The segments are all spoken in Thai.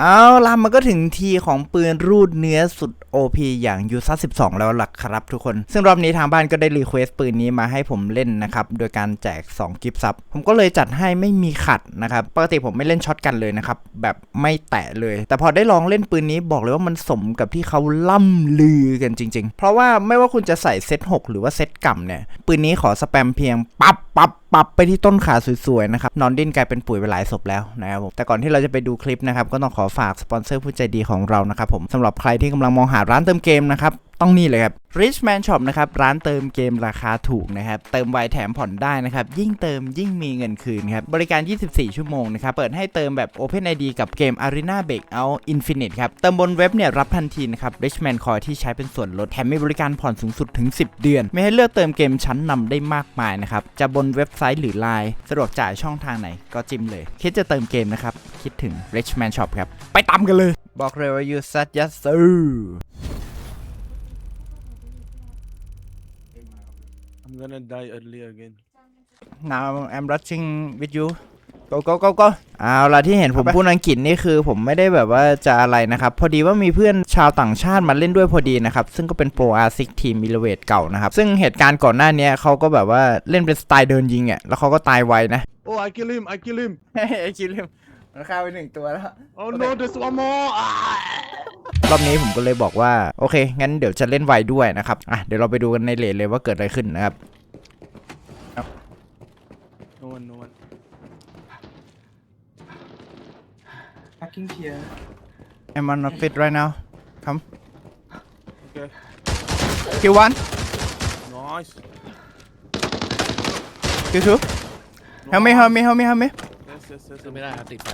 เอาล่ะมันก็ถึงทีของปืนรูดเนื้อสุด OP อย่างยูซ่า12 แล้วล่ะครับทุกคน ซึ่งรอบนี้ทางบ้านก็ได้รีเควสต์ปืนนี้มาให้ผมเล่นนะครับ โดยการแจก 2 กิฟต์ซับ ผมก็เลยจัดให้ไม่มีขัดนะครับ ปกติผมไม่เล่นช็อตกันเลยนะครับ แบบไม่แตะเลย แต่พอได้ลองเล่นปืนนี้บอกเลยว่ามันสมกับที่เขาล่ำลือกันจริง ๆ เพราะว่าไม่ว่าคุณจะใส่เซต6หรือว่าเซตก่ำเนี่ย ปืนนี้ขอสแปมเพียงปับปับ ปับไปที่ต้นขาสวยๆนะครับนอนดิ้นกลายเป็นปุ๋ยไปหลายศพแล้วนะครับผมแต่ก่อนที่เราจะไปดูคลิปนะครับก็ต้องขอฝากสปอนเซอร์ผู้ใจดีของเรานะครับผมสำหรับใครที่กำลังมองหาร้านเติมเกมนะครับ ต้องนี่เลยครับ Richman Shop นะครับ ร้านเติมเกมราคาถูกนะครับ เติมไวแถมผ่อนได้นะครับ ยิ่งเติมยิ่งมีเงินคืนครับ บริการ 24 ชั่วโมงนะครับ เปิดให้เติมแบบ Open ID กับเกม Arena Breakout Infinite ครับ เติมบนเว็บเนี่ยรับทันทีนะครับ Richman Coin ที่ใช้เป็นส่วนลด แถมมีบริการผ่อนสูงสุดถึง 10 เดือน ไม่ให้เลือกเติมเกมชั้นนำได้มากมายนะครับ จะบนเว็บไซต์หรือ Line สะดวกจ่ายช่องทางไหนก็จิ้มเลย คิดจะเติมเกมนะครับ คิดถึง Richman Shop ครับ ไปตามกันเลย บอกเลยว่า you such yes I'm gonna die early again. now I'm rushing with you go go go go เอาละที่เห็นผมพูดอังกฤษนี่คือ ผมไม่ได้แบบว่าจะอะไรนะครับ พอดีว่ามีเพื่อนชาวต่างชาติมาเล่นด้วยพอดีนะครับ ซึ่งก็เป็นโปรอาซิกทีมมิลเวตเก่านะครับ ซึ่งเหตุการณ์ก่อนหน้านี้เขาก็แบบว่าเล่นเป็นสไตล์เดินยิงอะแล้วเขาก็ตายไวนะ Oh, I kill him! I kill him! ไอคิดเล่ม มันฆ่าไปหนึ่งตัวแล้ว Oh no, there's one more! Ah! รอบนี้ผมก็เลยบอกว่า โอเค งั้นเดี๋ยวจะเล่นไวด้วยนะครับ อะ เดี๋ยวเราไปดูกันในเลทเลยว่าเกิดอะไรขึ้นนะครับ No one, no one. fucking here. I'm on a fit right now come Okay. kill one Nice. kill two help me help me help me help me Yes, yes, yes. ซื้อไม่ได้ครับติดไฟ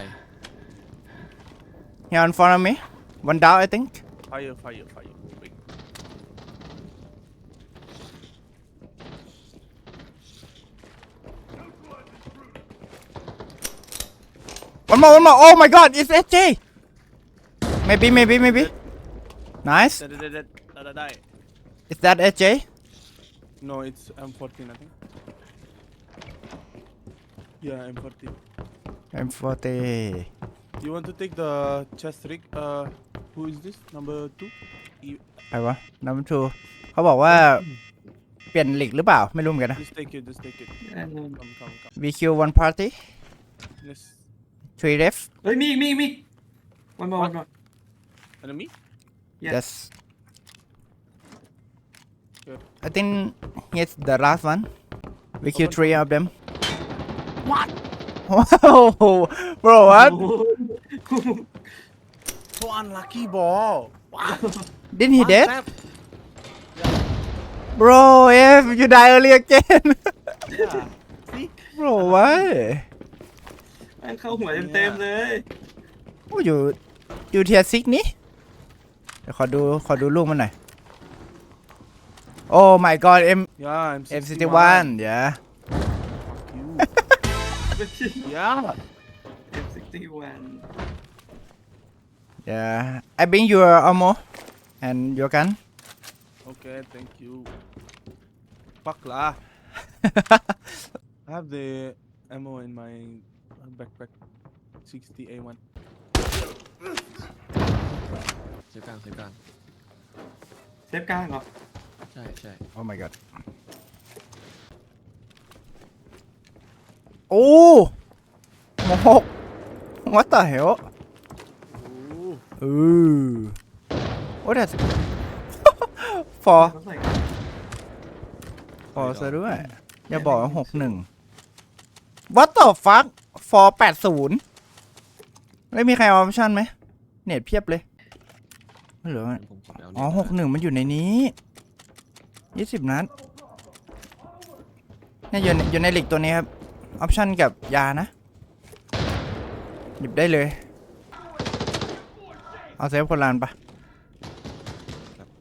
here in front of me one down I think Fire, fire, fire. Wait. one more one more oh my god it's SJ maybe maybe maybe nice Dead, dead, dead, dead, dead, die. is that SJ No, it's M14, I think. Yeah, M14. M40 You want to take the chest rig? Uh, who is this? Number two? E- ใครวะ number two เขาบอกว่าเปลี่ยนหลีกหรือเปล่า ไม่รู้เหมือนกันนะ Just take it, just take it. And, um, Come, come, come. VQ one party Yes. three ref เฮ้ยมีอีกมีอีกมีอีก one more one more Enemy? Yes. yes Good. I think he's the last one VQ three of them What? wow bro what So unlucky ball. didn't he One dead tap. bro if you die early again Yeah. See? bro why แม่งเข้าหัวเต็มๆเลยโอ้อยู่อยู่เทียซิกนี่เดี๋ยวขอดูขอดูลูกมันหน่อย Oh my god M Yeah, I'm M61 yeah Fuck you. yeah. M61 yeah I bring your ammo and your gun Okay, thank you. Fuck lah. I have the ammo in my uh, backpack. 60A1. ซื้อกลางซื้อกลาง เซฟกลางเหรอ ใช่ใช่ Oh my god โอ้หมหก What the hell Ooh. เออ What that's for เขาใส่ for ซะด้วย อย่าบอกว่าหกหนึ่ง What the fuck for แปดศูนย์ไม่มีใครเอาออปชั่นไหม เน็ตเพียบเลยไม่เหลือผมขอไปเอาอ๋อหกหนึ่งมันอยู่ในนี้ยี่สิบนัดเนี่ยอยู่ในอยู่ในหลีกตัวนี้ครับ ออปชั่นกับยานะ หยิบได้เลย เอาเซฟคนลานปะ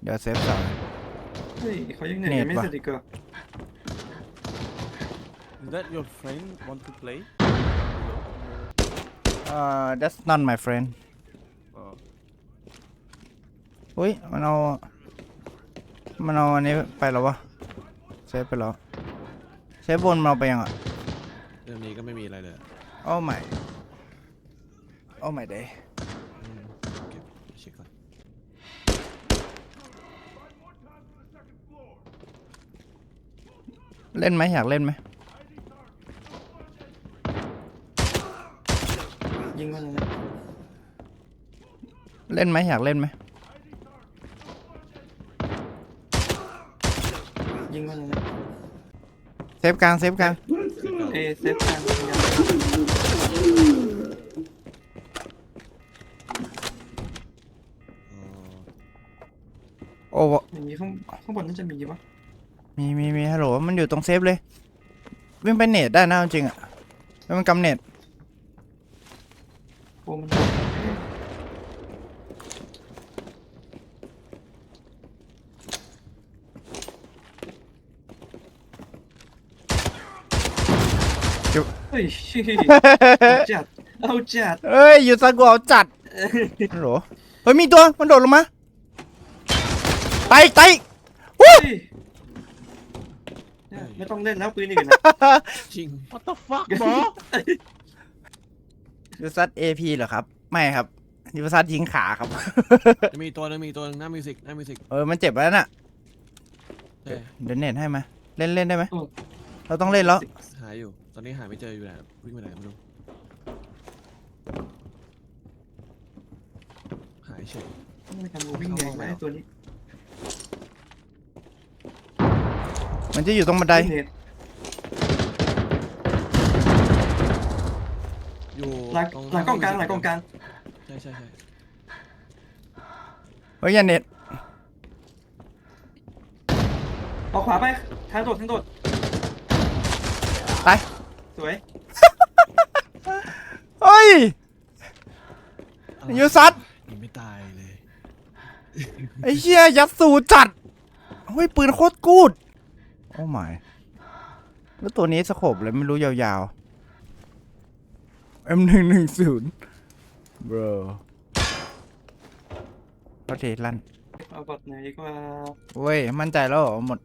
เดี๋ยวเซฟสอง เฮ้ยเขายังเหนื่อยเน็ตยังไม่ว่ะเสร็จอีกเหรอ Is that your friend want to play? เอ่อ that's not my friend Oh. อุ้ยมันเอา มันเอาอันนี้ไปแล้ววะเซฟไปแล้วเซฟบนมันเอาไปยังอะเองนี้ก็ไม่มีอะไรเลยโอ้หม่โอ้หม่เดย์เล่นไหมอยากเล่นไหมยิงมัเลยเล่นไหมอยากเล่นไหมยิงมัเลยเซฟกลางเซฟกลาง เอเซฟกลางพยายามอ๋อโอ้อย่างนี้ข้างข้างบนน่าจะมีปะมีมีมีฮัลโหลมันอยู่ตรงเซฟเลย วิ่งไปเน็ตได้นะเอาจริงอะแล้วมันกำเน็ตโอ้มัน เฮ้ยเอาจัดเอาจัดเอ้ยอยู่ซะกูเอาจัดฮัลโหลเฮ้ยมีตัวมันโดดลงมาไตไตเฮ้ยเนี่ยไม่ต้องเล่นแล้วปืนอีกนะจริง What the fuck bro ยูซัดเอพีเหรอครับ ไม่ครับยูซัดยิงขาครับ จะมีตัวนึงมีตัวนึงหน้ามิวสิกหน้ามิวสิกเออมันเจ็บแล้วน่ะใช่เดี๋ยวเน็ตให้มาเล่นเล่นได้ไหมโอ้ เราต้องเล่นแล้ว หาอยู่ ตอนนี้หาไม่เจออยู่ไหนวิ่งไปไหนไม่รู้หายเฉยไม่ทำมูวิ่งใหญ่ไหมตัวนี้มันจะอยู่ตรงบันได เน็ตอยู่หลังตรงหลังกล้องกลางหลังกล้องกลางใช่ใช่ใช่เฮ้ยอย่าเน็ตออกขวาไปทางโดดทางโดด ไปสวยเฮ้ยอะไรยูซัดยิงไม่ตายเลยไอ้เหี้ยยัดสูจัดเฮ้ยปืนโคตรกูดโอ้ไม่แล้วตัวนี้สโคบเลยไม่รู้ยาวๆ M หนึ่งหนึ่งศูนย์ bro โอเคลั่นเอาบอทไหนดีกว่าเว้ย มั่นใจแล้วเหรอหมด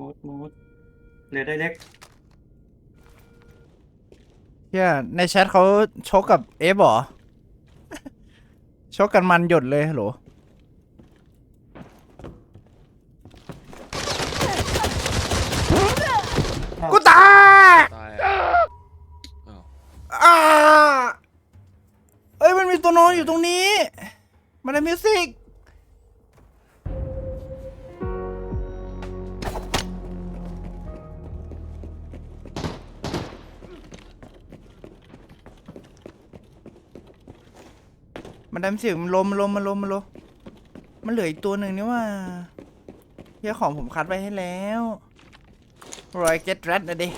มดโมดเหลือได้เล็กเฮียในแชทเขาชกกับเอฟเหรอ ชกกันมันหยดเลยเหรอ มันดันเสียงมันลมมันลมมันลมมันลมมันเหลืออีกตัวหนึ่งนี่ว่าเฮียของผมคัดไว้ให้แล้วรอยเก็ตแรดนะดิ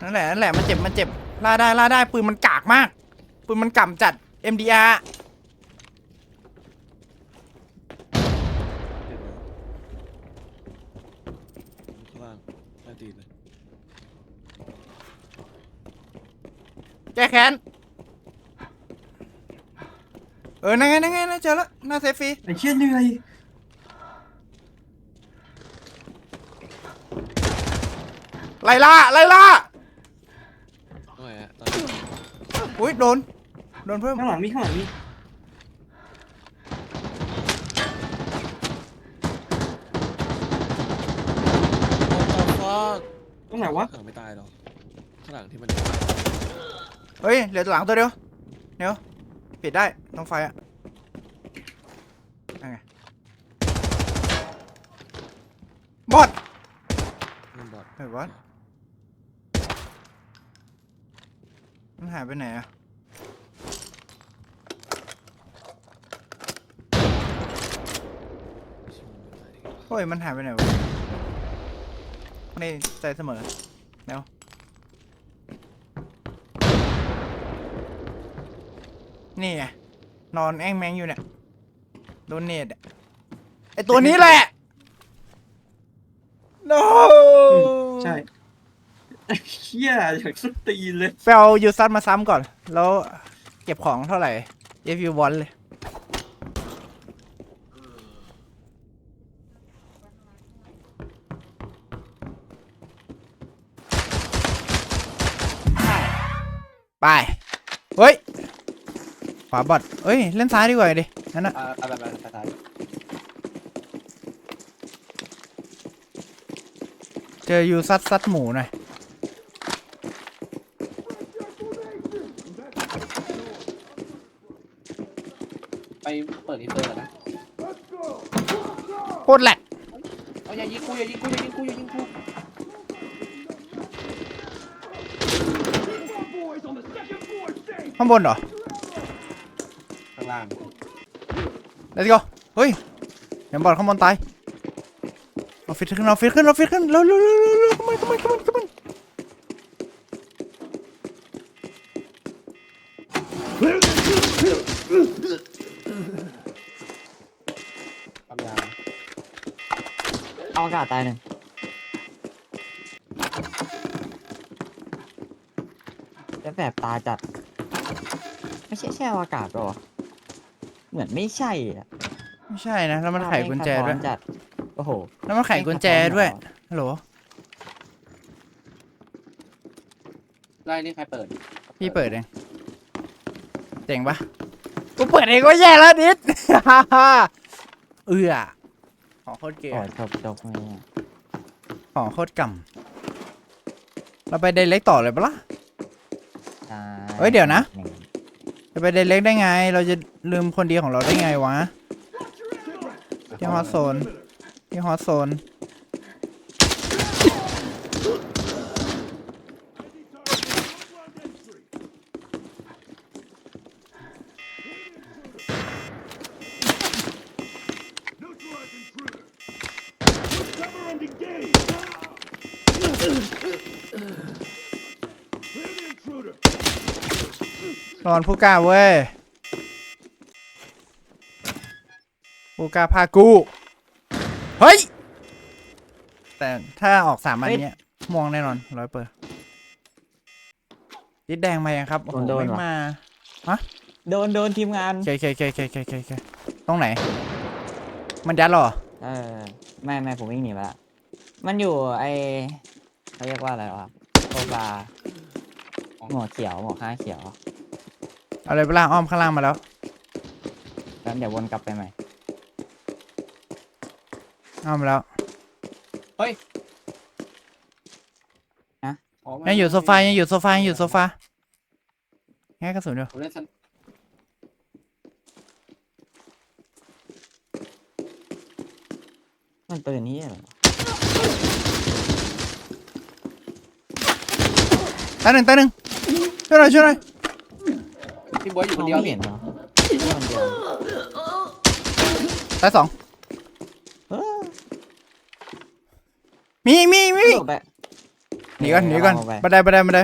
นั่นแหละนั่นแหละมันเจ็บมันเจ็บล่าได้ล่าได้ปืนมันกากมากปืนมันก่ำจัด MDR เดี๋ยวข้างล่างใต้ตีนเลยแก้แค้น เออนั่งไงนั่งไงนะเจอแล้วหน้าเซฟฟรีไอ้เชี่ยเหนื่อยไล่ล่าไล่ล่าตรงไหนอะตอนนี้อุ้ยโดน โดนเพิ่มข้างหลังมีข้างหลังมีโอ้ตรงไหนวะข้างหลังไม่ตายหรอกข้างหลังที่มันเฮ้ยเหลือหลังตัวเดียวเดี๋ยว ปิดได้ต้องไฟอะนั่นไงบอดมันบอดเฮ้ยบอดมันหายไปไหนอะโอ้ย มันหายไปไหนวะไม่ใจเสมอเร็ว นี่ไงนอนแอ้งแมงอยู่เนี่ยโดนเนตอะไอตัวนี้แหละ no ใช่ไอ้เชี่ยอย่างสุดตีนเลยไปเอายูซัสมาซ้ำก่อน แล้วเก็บของเท่าไหร่ if you want เลย ขวาบอดเอ้ย เล่นซ้ายดีกว่าดินั่นน่ะเจออยู่ซัดซัดหมูหน่อยไปเปิดอีเตอร์นะโคตรแหลกเอาอย่ายิงกูอย่ายิงกูอย่ายิงกูอย่ายิงกูข้างบนเหรอ ล่าง let's go เฮ้ยเดี๋ยวบอลข้างบนตายเอาฟิตขึ้นเอาฟิตขึ้นเอาฟิตขึ้นเร็วเร็วเร็วเร็วเร็วเข้ามาเข้ามาเข้ามาเข้ามาความยาวเอาอากาศตายหนึ่งจะแบบตาจัด ไม่ใช่แช่อากาศหรอ เหมือนไม่ใช่อะไม่ใช่นะ แล้วมันไขกุญแจด้วยภาพม่งสะท้อนจัดโอ้โหแล้วมันไขกุญแจด้วยฮัลโหลไล่นี่ใครเปิด พี่เปิดเองเจ๋งปะกูเปิดเองก็แย่แล้วนิด เอื้อของโคตรเกลียโอ้ดจบจบเลยอะของโคตรกำเราไปเดนเล็กต่อเลยปะล่ะตาเฮ้ยเดี๋ยวนะ หง จะไปเดนเล็กได้ไง เราจะลืมคนดีของเราได้ไงวะที่ฮอตโซนที่ฮอตโซน รอนผู้กล้าเว้ยผู้กล้าพากู เฮ้ย แต่ถ้าออกสามอันเนี้ยม่วงแน่นอนร้อยเปอร์ติดแดงมายังครับ โอ้โหไม่มาโดนโดนทีมงานเคเคเคเคเคเคเคตรงไหน มันยัดเหรอ เออ ไม่ไม่ผมวิ่งหนีมาละ มันอยู่ไอเขาเรียกว่าอะไรวะโซฟาหมวกเขียวหมวกข้างเขียว เอาเลยเวลาอ้อมข้างล่างมาแล้วแล้วเดี๋ยววนกลับไปใหม่ อ้อมมาแล้วอ๋อยังอยู่โซฟายังอยู่โซฟายังอยู่โซฟาแง่กระสุนเดียวผมเล่นสันมันปืนนี้เหรอตาหนึ่งตาหนึ่งช่วยหน่อยช่วยหน่อย พี่บอยอยู่มคอนงเดียวไม่เห็นเหรอนี่คนเดียวตาสองเออมีมีมีโดดไปหนีก่อนหนีก่อนเาไปบันไดบันไดบันได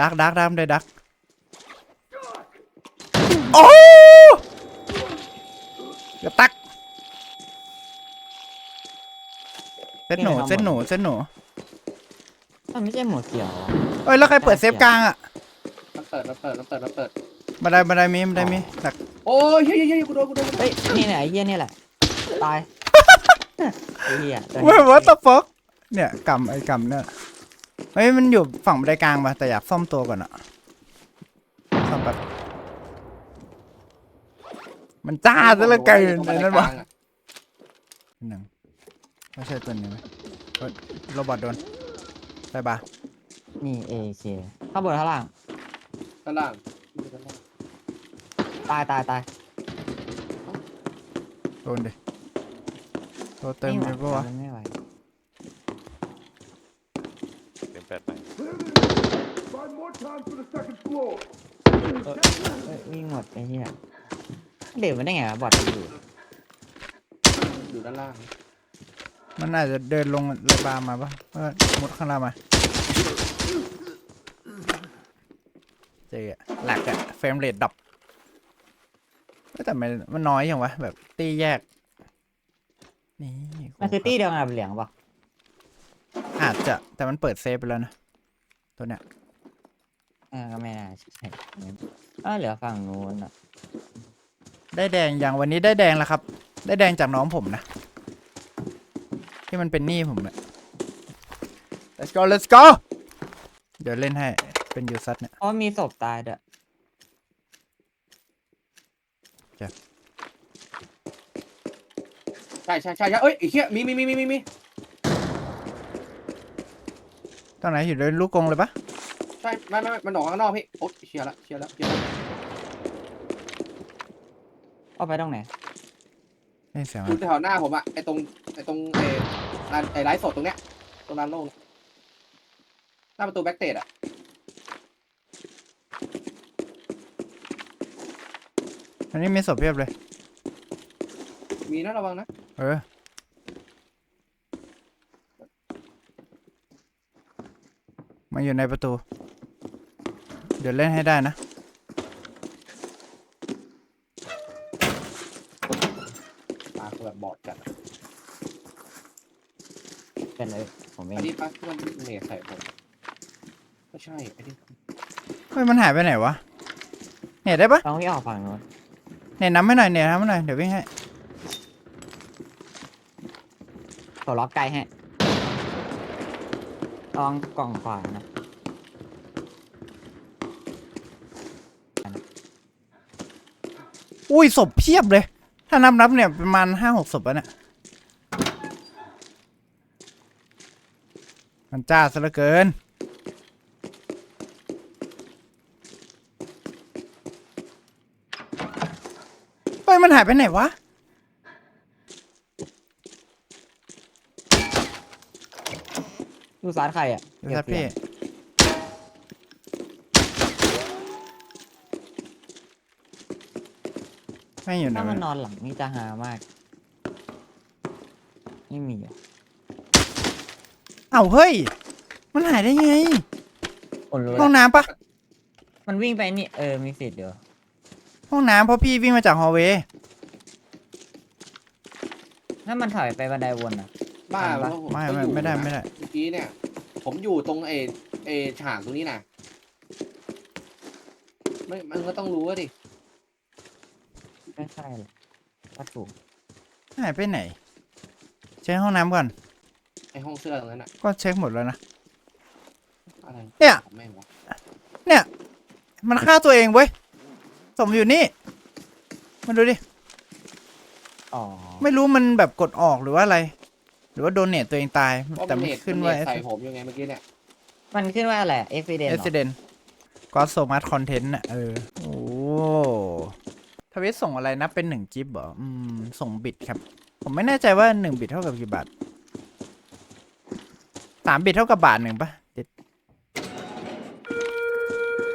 ดักดักดักบันไดดักโอ้เดี๋ยวตักเซตหนูเซตหนูเซตหนูมันไม่ใช่หมวกเขียวอะเอ้ยแล้วใครเปิดเซฟกลางอะ มันเปิดมันเปิดมันเปิดมันเปิด บันไดบันไดมีบันไดมีดักโอ้ยเฮ้ยเฮ้ยเฮ้ยกูโดนกูโดนเฮ้ยนี่แหละไอ้เหี้ยนี่แหละ ตายไอ้เหี้ยตัวนี้เว้ย what the fuck เนี่ยกำไอ้กำเนี่ยเฮ้ยมันอยู่ฝั่งบันไดกลางมาแต่อยากซ่อมตัวก่อนอะซ่อมแบบมันจ้าซะเหลือเกินไอ้นั่นวะหนึ่งไม่ใช่ตัวนี้ไหมเฮ้ยโรบอทโดนได้ปะนี่เอเคข้างบนข้างล่าง ด้านล่างตายตายตายโดนดิตัวเติมนี่เลยปะวะไม่ไหวเต็มแปดไปเอ้ยวิ่งหมดไอ้เหี้ยเดี๋ยวมันได้ไงวะบอดอยู่อยู่ด้านล่างมันอาจจะเดินลงระบามาปะเออมุดข้างล่างมา เจ๊อะหลักอะเฟรมเรทดับเอ้ยแต่มันมันน้อยอย่างวะ แบบตีแยก นี่มันคือตี้เดียวกันกับเหลียงปะอาจจะแต่มันเปิดเซฟไปแล้วนะ ตัวเนี้ยเออก็ไม่น่าใช่ก็เหลือฝั่งนู้นอะ ได้แดงอย่างวันนี้ได้แดงแล้วครับ ได้แดงจากน้องผมนะ ที่มันเป็นหนี้ผมเนี่ย let's go let's go เดี๋ยวเล่นให้ เป็นยูซัสเนี่ยอ๋อมีศพตายด้วยใช่ใช่ใช่ใช่เอ้ยไอ้เหี้ยมีมีมีมีมีมีตรงไหนอยู่ในลูกกรงเลยปะใช่ไม่ไม่ไม่มันออกข้างนอกพี่โอ๊ยเชียร์ละเชียร์ละเชียร์ละเอาไปตรงไหนนี่เสียงออะยู่แถวหน้าผมอะไอตรงไอตรงไอร้านไอไลฟ์สดตรงเนี้ยตรงร้านโล่งเนี่ยหน้าประตูแบ็กเตดอะ อันนี้มีศพเพียบเลย มีนะระวังนะ เออ มาอยู่ในประตู เดี๋ยวเล่นให้ได้นะ ตาคือแบบบอดจัดอะเป็นเลยผมเออันงนี้ปะที่มันเนตใส่ผมไม่ใช่ไอ้นี่เฮ้ย มันหายไปไหนวะ เนี่ยได้ปะต้องที่ออกฝั่งนู้น เนี่ยน้ำให้หน่อยเนี่ยน้ำให้หน่อยเดี๋ยววิ่งให้ขอล็อกไกลให้ลองกล่องขวานะ อุ้ยศพเพียบเลย ถ้านับนับเนี่ยประมาณห้าหกศพแล้วเนี่ยมันจ้าซะเหลือเกิน ยมันหายไปไหนวะ ดูซาร์ใครอะดูครับพี่ ไม่อยู่ไหนถ้ามันวะนอนหลังนี่จะหามากไม่มีอะเอ้าเฮ้ย มันหายได้ไง คนรู้ห้องแล้วน้ำปะมันวิ่งไปนี่เออมีสิทธิ์เดียว ห้องน้ำเพราะพี่วิ่งมาจากฮอลล์เวย์ถ้ามันถอยไปบันไดวนอะ บ้าทันปะแล้วผมไม่ก็ไม่อยู่ไม่ได้นะไม่ได้ เมื่อกี้เนี่ย ผมอยู่ตรงเอเอฉากตรงนี้นะไม่มันก็ต้องรู้ว่าดิไม่ใช่หรอกก็ถูกหายไปไหน เช็คห้องน้ำก่อน ไอห้องเสื้อตรงนั้นอะก็เช็คหมดแล้วนะ อะไรเนี่ยแม่งวะมันฆ่าตัวเองเว้ย สมอยู่นี่มาดูดิ อ๋อไม่รู้มันแบบกดออกหรือว่าอะไร หรือว่าโดนเนตตัวเองตายเพราะแต่มันไม่เนตขึ้นมันว่าเนตใส่ผมยังไงเมื่อกี้เนี่ย มันขึ้นว่าอะไรเอ็กซิเดนเอสเดนก็โซมาร์ทคอนเทนต์น่ะ เออ โอ้ทวิตส่งอะไรนะ เป็นหนึ่งกิฟต์เหรอ อืม ส่งบิตครับ ผมไม่แน่ใจว่าหนึ่งบิตเท่ากับกี่บาทสามบิตเท่ากับบาทหนึ่งปะเจ็ด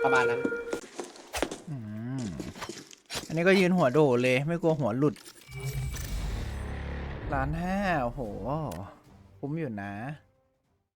ประมาณนั้นอืม อันนี้ก็ยืนหัวโดดเลย ไม่กลัวหัวหลุดล้านห้าโอ้โห คุ้มอยู่นะ